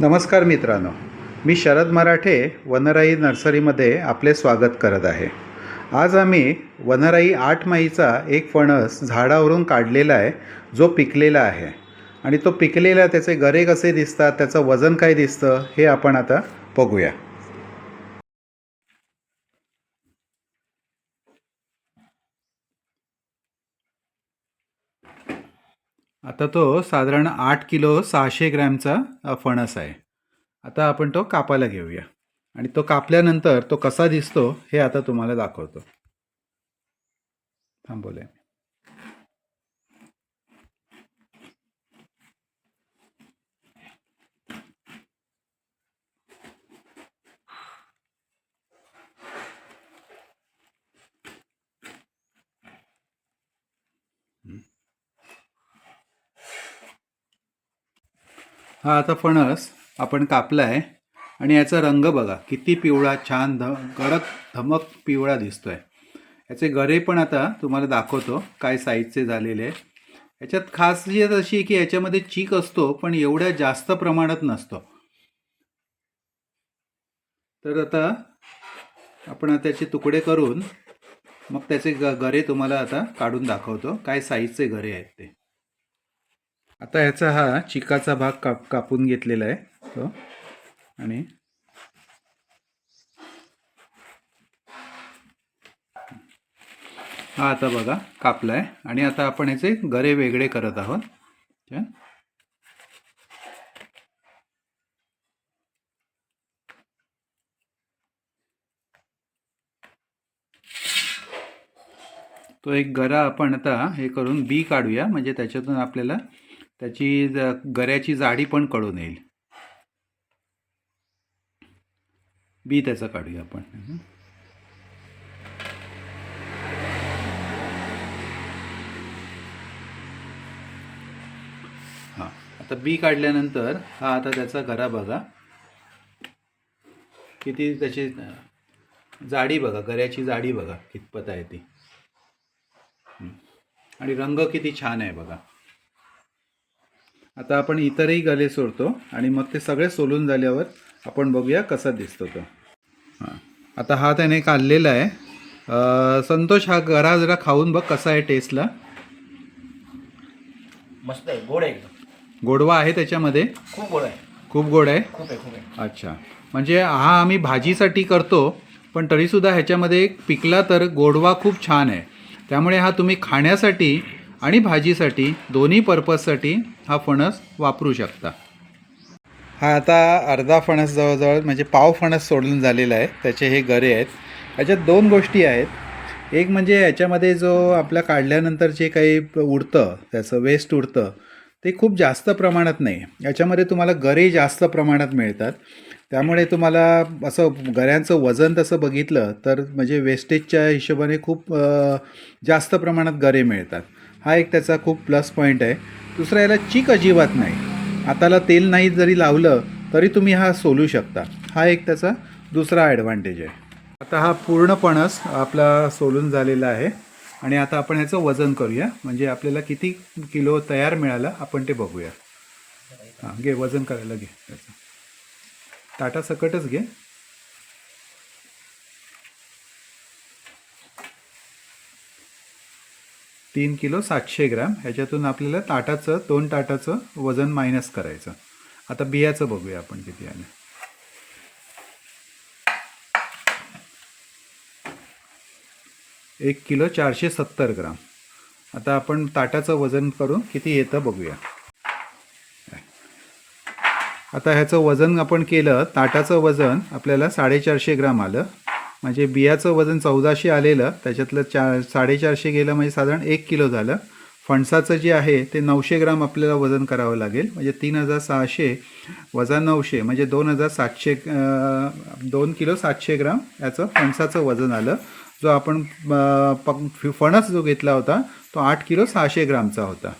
नमस्कार मित्रांनो मी शरद मराठे वनराई नर्सरीमध्ये आपले स्वागत करत आहे. आज आम्ही वनराई आठ माईचा एक फणस झाडावरून काढलेला आहे जो पिकलेला आहे. आणि तो पिकलेला त्याचे गरे कसे दिसतात त्याचं वजन काय दिसतं हे आपण आता बघूया. आता तो साधारण आठ किलो सहाशे ग्रॅमचा फणस आहे. आता आपण तो कापायला घेऊया. आणि तो कापल्यानंतर तो कसा दिसतो हे आता तुम्हाला दाखवतो. थांबवलंय हा आता फणस आपण कापला आहे आणि याचा रंग बघा किती पिवळा छान ध गडक धमक पिवळा दिसतो आहे याचे गरे पण आता तुम्हाला दाखवतो काय साईजचे झालेले. आहे याच्यात खासियत अशी की याच्यामध्ये चीक असतो पण एवढ्या जास्त प्रमाणात नसतो. तर आता आपण त्याचे तुकडे करून मग त्याचे ग गरे तुम्हाला आता काढून दाखवतो काय साईजचे गरे आहेत ते. आता ह्याचा हा चिकाचा भाग काप कापून घेतलेला आहे. तो. आणि हा आता बघा कापलाय. आणि आता आपण याचे गरे वेगळे करत आहोत. तो एक गरा आपण आता हे करून बी काढूया. म्हणजे त्याच्यातून आपल्याला त्याची गऱ्याची जाडी पण कळून येईल. बी त्याचं काढूया आपण. हां आता बी काढल्यानंतर हा आता त्याचा गरा बघा. किती त्याची जाडी बघा गऱ्याची जाडी बघा कितपत आहे ती. आणि रंग किती छान आहे बघा. आता आपण इतरही गले सोडतो आणि मग ते सगळे सोलून झाल्यावर आपण बघूया कसा दिसतो तो. हां. आता हा त्याने काढलेला आहे. संतोष हा गरा जरा खाऊन बघ कसा आहे टेस्टला मस्त आहे गोड आहे एकदम. गोडवा आहे त्याच्यामध्ये? खूप गोड आहे. खूप गोड आहे? खूप आहे खूप आहे. अच्छा. म्हणजे हा आम्ही भाजीसाठी करतो पण तरीसुद्धा ह्याच्यामध्ये पिकला तर गोडवा खूप छान आहे. त्यामुळे हा तुम्ही खाण्यासाठी आणि भाजीसाठी दोन्ही पर्पजसाठी हा फणस वापरू शकता. हा आता अर्धा फणस जवळजवळ म्हणजे पाव फणस सोडून झालेला आहे. त्याचे हे गरे आहेत. याच्यात दोन गोष्टी आहेत. एक म्हणजे याच्यामध्ये जो आपल्या काढल्यानंतर जे काही उडतं त्याचं वेस्ट उडतं ते खूप जास्त प्रमाणात नाही. याच्यामध्ये तुम्हाला गरे जास्त प्रमाणात मिळतात. त्यामुळे तुम्हाला असं गऱ्यांचं वजन तसं बघितलं तर म्हणजे वेस्टेजच्या हिशोबाने खूप जास्त प्रमाणात गरे मिळतात. हा एक त्याचा खूप प्लस पॉईंट आहे. दुसरा याला चीक अजिबात नाही. आताला तेल नाही जरी लावलं तरी तुम्ही हा सोलू शकता. हा एक त्याचा दुसरा ॲडव्हान्टेज आहे. आता हा पूर्ण पणस आपला सोलून झालेला आहे. आणि आता आपण ह्याचं वजन करूया. म्हणजे आपल्याला किती किलो तयार मिळाला आपण ते बघूया. हां घे वजन करायला घे त्याचं. ताटा सकटच घे. तीन किलो सातशे ग्रॅम. ह्याच्यातून आपल्याला ताटाचं दोन ताटाचं वजन मायनस करायचं. आता बियाचं बघूया आपण किती आलं एक किलो चारशे सत्तर ग्राम. आता आपण ताटाचं वजन करून किती येतं बघूया. आता ह्याचं वजन आपण केलं ताटाचं वजन आपल्याला साडेचारशे ग्राम आलं. म्हणजे बियाचं वजन चौदाशे आलेलं त्याच्यातलं चार साडेचारशे गेलं म्हणजे साधारण एक किलो झालं. फणसाचं जे आहे ते नऊशे ग्राम आपल्याला वजन करावं लागेल. म्हणजे तीन हजार सहाशे वजा नऊशे म्हणजे दोन हजार सातशे दोन किलो सातशे ग्राम याचं फणसाचं वजन आलं. जो आपण पक फणस जो घेतला होता तो आठ किलो सहाशे ग्रामचा होता.